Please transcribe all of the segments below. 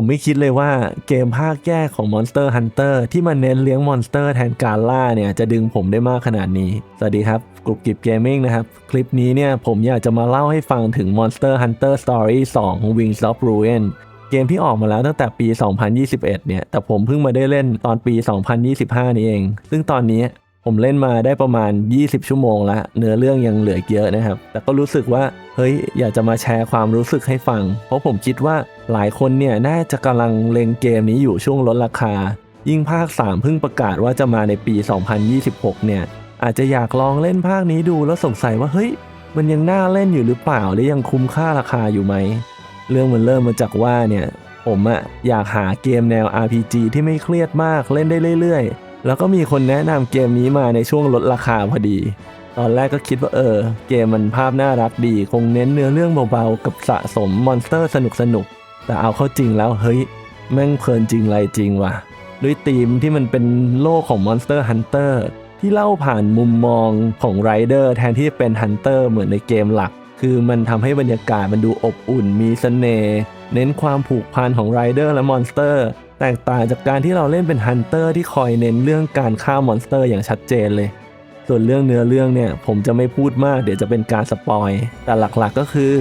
ผมไม่คิดเลยว่าเกมภาคแยกของ Monster Hunter ที่มันเน้นเลี้ยงมอนสเตอร์แทนการล่าเนี่ยจะดึงผมได้มากขนาดนี้ สวัสดีครับกรุบกิบเกมมิ่งนะครับ คลิปนี้เนี่ยผมอยากจะมาเล่าให้ฟังถึง Monster Hunter Story 2 Wings of Ruin เกมที่ออกมาแล้วตั้งแต่ปี 2021 เนี่ย แต่ผมเพิ่งมาได้เล่นตอนปี 2025 นี้เอง ซึ่งตอนนี้ ผมเล่นมาได้ประมาณ 20 ชั่วโมงละเนื้อเรื่องยังเหลือเยอะนะครับ แต่ก็รู้สึกว่าเฮ้ยอยากจะมาแชร์ความรู้สึกให้ฟัง เพราะผมคิดว่าหลายคนเนี่ยน่าจะกำลังเล็งเกมนี้อยู่ช่วงลดราคา ยิ่งภาค 3 เพิ่งประกาศว่าจะมาในปี 2026 เนี่ย อาจจะอยากลองเล่นภาคนี้ดูแล้วสงสัยว่าเฮ้ยมันยังน่าเล่นอยู่หรือเปล่าและยังคุ้มค่าราคาอยู่ไหมเรื่องมันเริ่มมาจากว่าเนี่ยผมอะอยากหาเกมแนว RPG ที่ไม่เครียดมากเล่นได้เรื่อยๆ แล้วก็มีคนแนะนำเกมนี้มาในช่วงลดราคาพอดี ตอนแรกก็คิดว่าเออ เกมมันภาพน่ารักดี คงเน้นเนื้อเรื่องเบาๆ กับสะสมมอนสเตอร์สนุกๆแต่เอาเข้าจริงแล้วเฮ้ย แม่งเพลินจริงไรจริงว่ะ ด้วยธีมที่มันเป็นโลกของ Monster Hunter ที่เล่าผ่านมุมมองของไรเดอร์แทนที่จะเป็นฮันเตอร์เหมือนในเกมหลัก คือมันทำให้บรรยากาศมันดูอบอุ่นมีเสน่ห์ เน้นความผูกพันของไรเดอร์และมอนสเตอร์แตกต่างจากการที่เราเล่นเป็นฮันเตอร์ที่คอยเน้นเรื่องการฆ่ามอนสเตอร์อย่างชัดเจนเลย ส่วนเรื่องเนื้อเรื่องเนี่ยผมจะไม่พูดมากเดี๋ยวจะเป็นการสปอย แต่หลักๆก็คือ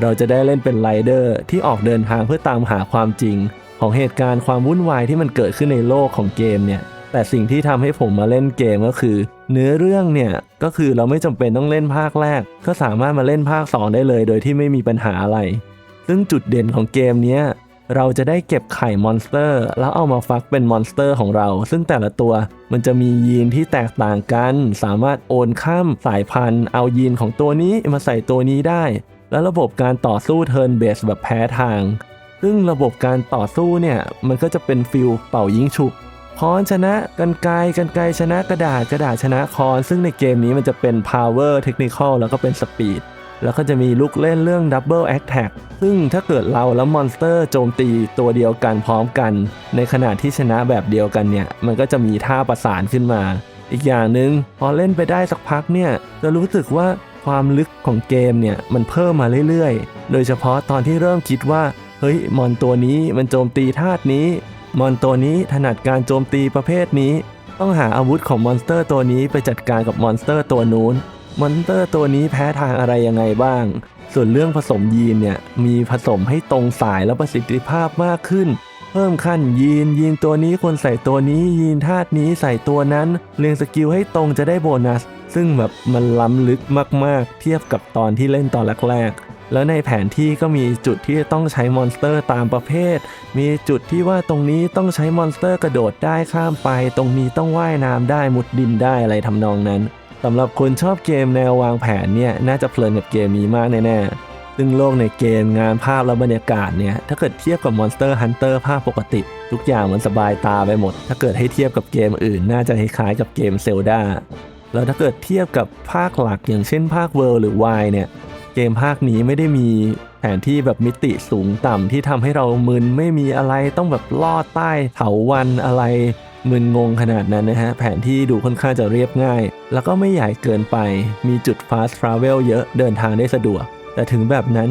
เราจะได้เล่นเป็นไรเดอร์ที่ออกเดินทางเพื่อตามหาความจริง ของเหตุการณ์ความวุ่นวายที่มันเกิดขึ้นในโลกของเกมเนี่ยแต่สิ่งที่ทำให้ผมมาเล่นเกมก็คือ เนื้อเรื่องเนี่ยก็คือเราไม่จำเป็นต้องเล่นภาคแรก ก็สามารถมาเล่นภาค 2 ได้เลย โดยที่ไม่มีปัญหาอะไร ซึ่งจุดเด่นของเกมเนี้ยเราจะได้เก็บไข่มอนสเตอร์ แล้วเอามาฟักเป็นมอนสเตอร์ของเรา ซึ่งแต่ละตัวมันจะมียีนที่แตกต่างกัน สามารถโอนข้ามสายพันธุ์ เอายีนของตัวนี้มาใส่ตัวนี้ได้ แล้วระบบการต่อสู้เทิร์นเบสแบบแพ้ทาง ซึ่งระบบการต่อสู้เนี่ยมันก็จะเป็นฟิลเป่ายิงฉุบค้อนชนะกันไกลกันไกลชนะกระดาษกระดาษชนะคอน ซึ่งในเกมนี้มันจะเป็น power technical แล้วก็เป็น speed แล้วก็จะมีลูกเล่นเรื่อง Double Attack ซึ่งถ้าเกิดเราแล้วมอนสเตอร์โจมตีตัวเดียวกันพร้อมกัน ในขณะที่ชนะแบบเดียวกันเนี่ย มันก็จะมีท่าประสานขึ้นมา อีกอย่างหนึ่งพอเล่นไปได้สักพักเนี่ย จะรู้สึกว่าความลึกของเกมเนี่ย มันเพิ่มมาเรื่อยๆ โดยเฉพาะตอนที่เริ่มคิดว่า เฮ้ย มอนตัวนี้มันโจมตีธาตุนี้ มอนตัวนี้ถนัดการโจมตีประเภทนี้ ต้องหาอาวุธของมอนสเตอร์ตัวนี้ไปจัดการกับมอนสเตอร์ตัวนู้น มอนสเตอร์ตัวนี้แพ้ทางอะไรยังไงบ้าง ส่วนเรื่องผสมยีนเนี่ยมีผสมให้ตรงสายและประสิทธิภาพมากขึ้น เพิ่มขั้นยีนยีนตัวนี้ควรใส่ตัวนี้ยีนธาตุนี้ใส่ตัวนั้นเรียงสกิลให้ตรงจะได้โบนัส ซึ่งแบบมันล้ำลึกมากๆ เทียบกับตอนที่เล่นตอนแรกๆแล้วในแผนที่ก็มีจุดที่ต้องใช้มอนสเตอร์ตามประเภท มีจุดที่ว่าตรงนี้ต้องใช้มอนสเตอร์กระโดดได้ข้ามไป ตรงนี้ต้องว่ายน้ำได้มุดดินได้อะไรทำนองนั้น สำหรับคนชอบเกมแนววางแผนเนี่ยน่าจะเพลินกับเกมนี้มากแน่ๆ ซึ่งโลกในเกมงานภาพและบรรยากาศเนี่ยถ้าเกิดเทียบกับ Monster Hunter ภาพปกติ ทุกอย่างมันสบายตาไปหมด ถ้าเกิดให้เทียบกับเกมอื่น น่าจะคล้ายๆกับเกม Zelda แล้วถ้าเกิดเทียบกับภาคหลักอย่างเช่นภาค World หรือ Y เนี่ยเกมภาคนี้ไม่ได้มีแผนที่แบบมิติสูงต่ำที่ทำให้เรามึนไม่มีอะไรต้องแบบลอดใต้เถาวันอะไร มึนงงขนาดนั้นนะฮะ แผนที่ดูค่อนข้างจะเรียบง่าย แล้วก็ไม่ใหญ่เกินไป มีจุด fast travel เยอะเดินทางได้สะดวก แต่ถึงแบบนั้น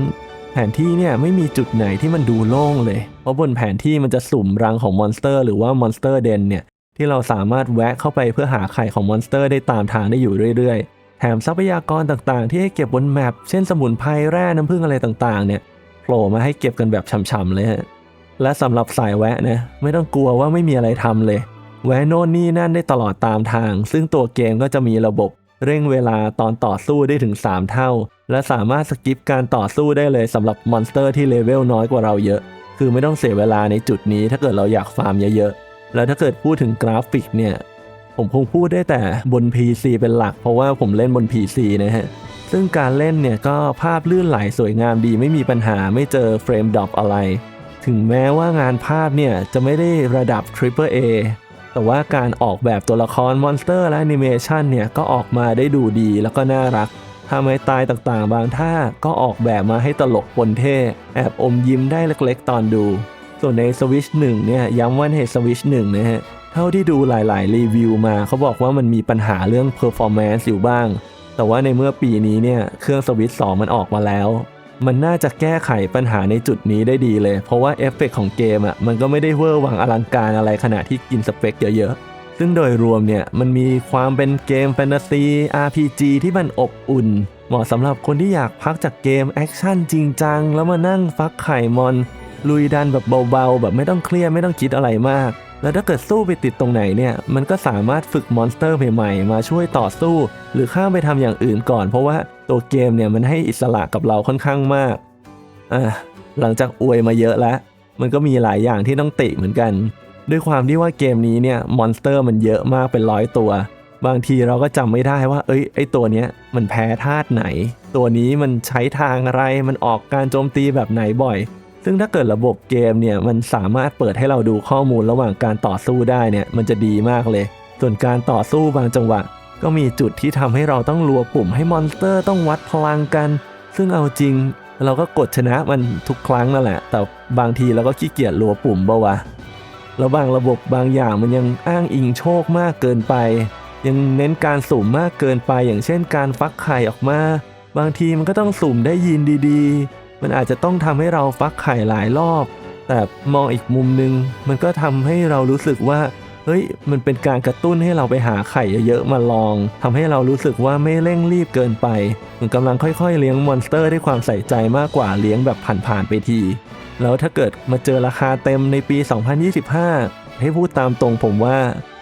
แผนที่เนี่ยไม่มีจุดไหนที่มันดูโล่งเลย เพราะบนแผนที่มันจะสุ่มรังของมอนสเตอร์หรือว่ามอนสเตอร์เดนเนี่ยที่เราสามารถแวะเข้าไปเพื่อหาไข่ของมอนสเตอร์ได้ตามทางได้อยู่เรื่อยๆ แถมทรัพยากรต่างๆ ที่ให้เก็บบนแมปเช่นสมุนไพรแร่น้ำผึ้งอะไรต่างๆ เนี่ยโผล่มาให้เก็บกันแบบช่ำๆเลยฮะ และสำหรับสายแวะนะไม่ต้องกลัวว่าไม่มีอะไรทำเลย แวะโน่นนี่นั่นได้ตลอดตามทาง ซึ่งตัวเกมก็จะมีระบบ เร่งเวลาตอนต่อสู้ได้ถึง 3 เท่า และสามารถสกิปการต่อสู้ได้เลยสำหรับมอนสเตอร์ที่เลเวลน้อยกว่าเราเยอะ คือไม่ต้องเสียเวลาในจุดนี้ถ้าเกิดเราอยากฟาร์มเยอะๆ แล้วถ้าเกิดพูดถึงกราฟิกเนี่ย ผมคงพูดได้แต่บน PC เป็นหลัก เพราะว่าผมเล่นบน PC นะฮะซึ่งการเล่นเนี่ยก็ภาพลื่นไหลสวยงามดีไม่มีปัญหาไม่เจอเฟรมดรอปอะไร ถึงแม้ว่างานภาพเนี่ยจะไม่ได้ระดับ Triple A แต่ว่าการออกแบบตัวละครมอนสเตอร์และแอนิเมชันเนี่ยก็ออกมาได้ดูดีแล้วก็น่ารักทำให้ตายต่างๆ บางท่าก็ออกแบบมาให้ตลกปนเท่ แอบอมยิ้มได้เล็กๆ ตอนดู ส่วนใน Switch 1 เนี่ย ย้ำว่าใน Switch 1 นะฮะ เท่าที่ดูหลายๆ รีวิวมาเขาบอกว่ามันมีปัญหาเรื่อง performance อยู่บ้าง แต่ว่าในเมื่อปีนี้เนี่ย เครื่อง Switch 2 มันออกมาแล้ว มันน่าจะแก้ไขปัญหาในจุดนี้ได้ดีเลย เพราะว่าเอฟเฟกต์ของเกมอะมันก็ไม่ได้เวอร์วังอลังการอะไรขนาดที่กินสเปคเยอะๆ ซึ่งโดยรวมเนี่ยมันมีความเป็นเกมแฟนตาซี RPG ที่มันอบอุ่น เหมาะสำหรับคนที่อยากพักจากเกมแอคชั่นจริงจังแล้วมานั่งฟักไข่มอน ลุยดันแบบเบาๆ แบบไม่ต้องเครียดไม่ต้องคิดอะไรมาก แล้วถ้าเกิดสู้ไปติดตรงไหนเนี่ย มันก็สามารถฝึกมอนสเตอร์ใหม่ๆ มาช่วยต่อสู้ หรือข้ามไปทำอย่างอื่นก่อน เพราะว่าตัวเกมเนี่ยมันให้อิสระกับเราค่อนข้างมากอะหลังจากอวยมาเยอะแล้ว มันก็มีหลายอย่างที่ต้องติเหมือนกัน ด้วยความที่ว่าเกมนี้เนี่ยมอนสเตอร์มันเยอะมากเป็นร้อยตัว บางทีเราก็จำไม่ได้ว่า เอ้ยไอตัวเนี้ยมันแพ้ธาตุไหน ตัวนี้มันใช้ทางอะไรมันออกการโจมตีแบบไหนบ่อย ซึ่งถ้าเกิดระบบเกมเนี่ยมันสามารถเปิดให้เราดูข้อมูลระหว่างการต่อสู้ได้เนี่ยมันจะดีมากเลย ส่วนการต่อสู้บางจังหวะ ก็มีจุดที่ทำให้เราต้องรัวปุ่มให้มอนสเตอร์ต้องวัดพลังกัน ซึ่งเอาจริง เราก็กดชนะมันทุกครั้งนั่นแหละ แต่บางทีเราก็ขี้เกียจรัวปุ่มเปล่าวะแล้วบางระบบบางอย่างมันยังอ้างอิงโชคมากเกินไป ยังเน้นการสุ่มมากเกินไป อย่างเช่นการฟักไข่ออกมา บางทีมันก็ต้องสุ่มได้ยินดีๆ มันอาจจะต้องทำให้เราฟักไข่หลายรอบ แต่มองอีกมุมนึง มันก็ทำให้เรารู้สึกว่าเฮ้ยมันเป็นการกระตุ้นให้เราไปหาไข่เยอะๆมาลองทำให้เรารู้สึกว่าไม่เร่งรีบเกินไป มันกำลังค่อยๆ เลี้ยงมอนสเตอร์ด้วยความใส่ใจมากกว่าเลี้ยงแบบผ่านๆไปที แล้วถ้าเกิดมาเจอราคาเต็มในปี 2025 ให้พูดตามตรงผมว่า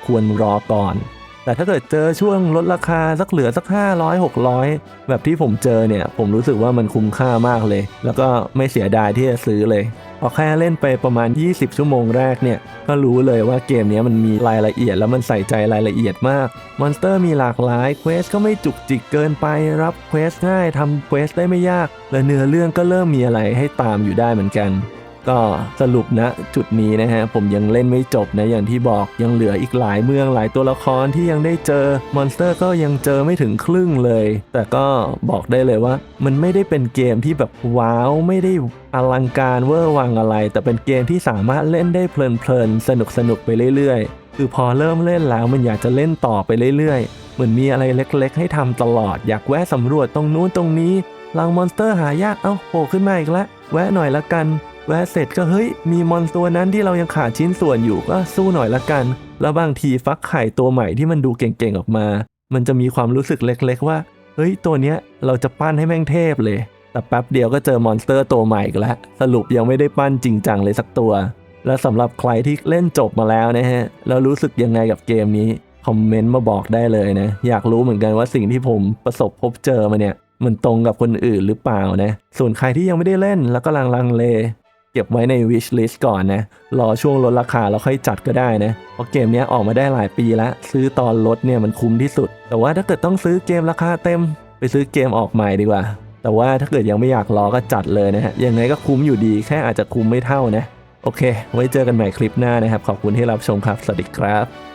ควรรอก่อน แต่ถ้าเกิดเจอช่วงลดราคาสักเหลือสัก 500 600 แบบที่ผมเจอเนี่ย ผมรู้สึกว่ามันคุ้มค่ามากเลย แล้วก็ไม่เสียดายที่จะซื้อเลยพอแค่เล่นไปประมาณ 20 ชั่วโมงแรกเนี่ย ก็รู้เลยว่าเกมนี้มันมีรายละเอียดแล้วมันใส่ใจรายละเอียดมาก มอนสเตอร์มีหลากหลาย เควสก็ไม่จุกจิกเกินไป รับเควสง่ายทำเควสได้ไม่ยาก และเนื้อเรื่องก็เริ่มมีอะไรให้ตามอยู่ได้เหมือนกัน ก็สรุปนะจุดนี้นะฮะผมยังเล่นไม่จบนะอย่างที่บอกยังเหลืออีกหลายเมืองหลายตัวละครที่ยังได้เจอมอนสเตอร์ก็ยังเจอไม่ถึงครึ่งเลย แต่ก็บอกได้เลยว่า มันไม่ได้เป็นเกมที่แบบว้าวไม่ได้อลังการเวอร์วังอะไร แต่เป็นเกมที่สามารถเล่นได้เพลินๆสนุกๆไปเรื่อยๆ คือพอเริ่มเล่นแล้วมันอยากจะเล่นต่อไปเรื่อยๆ เหมือนมีอะไรเล็กๆ ให้ทำตลอดอยากแวะสำรวจตรงนู้นตรงนี้รังมอนสเตอร์หายากเอ้าโผล่ขึ้นมาอีกแล้วแวะหน่อยละกัน แวะเสร็จก็เฮ้ยมีมอนตัวนั้นที่เรายังขาดชิ้นส่วนอยู่ก็สู้หน่อยละกัน แล้วบางทีฟักไข่ตัวใหม่ที่มันดูเก่งๆออกมา มันจะมีความรู้สึกเล็กๆว่า เฮ้ยตัวเนี้ยเราจะปั้นให้แม่งเทพเลย แต่แป๊บเดียวก็เจอมอนสเตอร์ตัวใหม่อีกแล้วสรุปยังไม่ได้ปั้นจริงจังเลยสักตัว และสำหรับใครที่เล่นจบมาแล้วนะฮะแล้วรู้สึกยังไงกับเกมนี้คอมเมนต์มาบอกได้เลยนะ อยากรู้เหมือนกันว่าสิ่งที่ผมประสบพบเจอมาเนี่ยมันตรงกับคนอื่นหรือเปล่านะส่วนใครที่ยังไม่ได้เล่นแล้วก็ลังลังเล เก็บไว้ใน wish list ก่อนนะ รอช่วงลดราคาแล้วค่อยจัดก็ได้นะ เพราะเกมนี้ออกมาได้หลายปีแล้ว ซื้อตอนลดเนี่ยมันคุ้มที่สุด แต่ว่าถ้าเกิดต้องซื้อเกมราคาเต็ม ไปซื้อเกมออกใหม่ดีกว่า แต่ว่าถ้าเกิดยังไม่อยากรอก็จัดเลยนะฮะ ยังไงก็คุ้มอยู่ดีแค่อาจจะคุ้มไม่เท่านะ โอเค ไว้เจอกันใหม่คลิปหน้านะครับ ขอบคุณที่รับชมครับ สวัสดีครับ